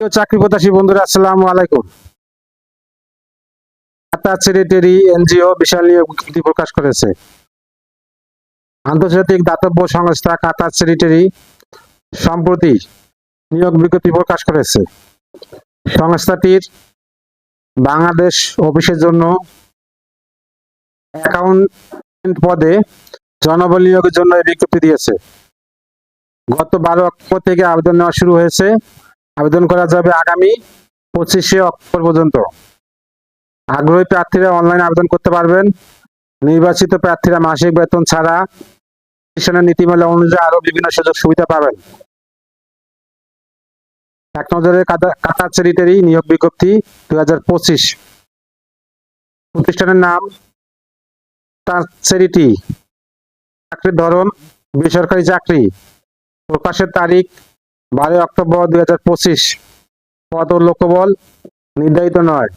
চাকরি প্রত্যাশী বন্ধুরা আলাইকুম। এনজিও বিশাল নিয়োগ প্রকাশ করেছে। আন্তর্জাতিক দাতব্য সংস্থা কাতার সম্প্রতি নিয়োগ বিজ্ঞপ্তি প্রকাশ করেছে। সংস্থাটির বাংলাদেশ অফিসের জন্য অ্যাকাউন্টেন্ট পদে জনবল নিয়োগের জন্য বিজ্ঞপ্তি দিয়েছে। গত বারো অক্টোবর থেকে আবেদন নেওয়া শুরু হয়েছে। আবেদন করা যাবে আগামী পঁচিশে অক্টোবর পর্যন্ত। আগ্রহী প্রার্থীরা অনলাইন আবেদন করতে পারবেন। নির্বাচিত প্রার্থীরা মাসিক বেতন ছাড়া প্রতিষ্ঠানের নীতিমালা অনুযায়ী আরও বিভিন্ন সুযোগ সুবিধা পাবেন। এক নজরে কাতা- কাতার সেক্রেটারি নিয়োগ বিজ্ঞপ্তি দুই হাজার পঁচিশ। প্রতিষ্ঠানের নাম, তার চাকরির ধরন, বেসরকারি চাকরি। প্রকাশের তারিখ বারোই অক্টোবর দুই হাজার পঁচিশ। পদ ও লোকবল নির্ধারিত নয়।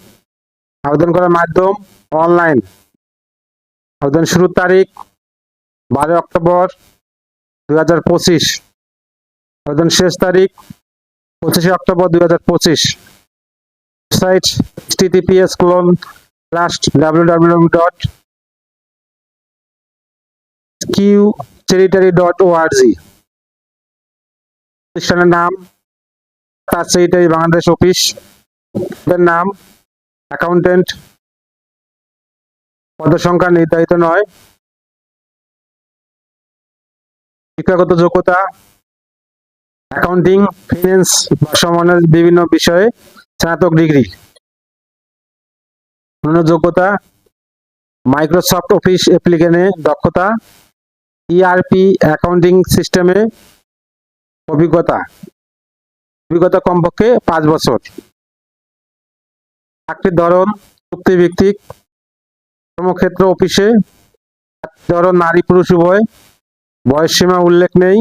আবেদন করার মাধ্যম অনলাইন। আবেদন শুরুর তারিখ বারোই অক্টোবর দুই হাজার পঁচিশ। আবেদন শেষ তারিখ পঁচিশে অক্টোবর দুই হাজার পঁচিশ। Website TTPS clone last W W dot Q territory dot ORG প্রতিষ্ঠানের নাম, তার সেক্রেটারি বাংলাদেশ অফিস এর নাম অ্যাকাউন্টেন্ট পদসংখ্যা নির্ধারিত নয়। শিক্ষাগত যোগ্যতা অ্যাকাউন্টিং ফিন্যান্স বা সমানের বিভিন্ন বিষয়ে স্নাতক ডিগ্রি যোগ্যতা মাইক্রোসফট অফিস অ্যাপ্লিকেশনে দক্ষতা ইআরপি অ্যাকাউন্টিং সিস্টেমে অভিজ্ঞতা। অভিজ্ঞতা কমপক্ষে পাঁচ বছর। চাকরির ধরন, চুক্তিভিত্তিক কর্মক্ষেত্র অফিসে ধরন নারী পুরুষ উভয়, বয়স সীমা উল্লেখ নেই,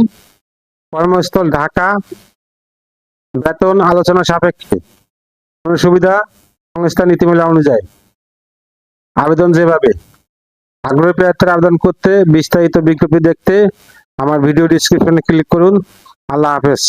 কর্মস্থল ঢাকা, বেতন আলোচনা সাপেক্ষে। কোনো সুবিধা সংস্থা নীতিমালা অনুযায়ী। আবেদন যেভাবে। আগ্রহী প্রার্থীরা আবেদন করতে বিস্তারিত বিজ্ঞপ্তি দেখতে আমার ভিডিও ডিসক্রিপশনে ক্লিক করুন। আল্লাহ হাফেজ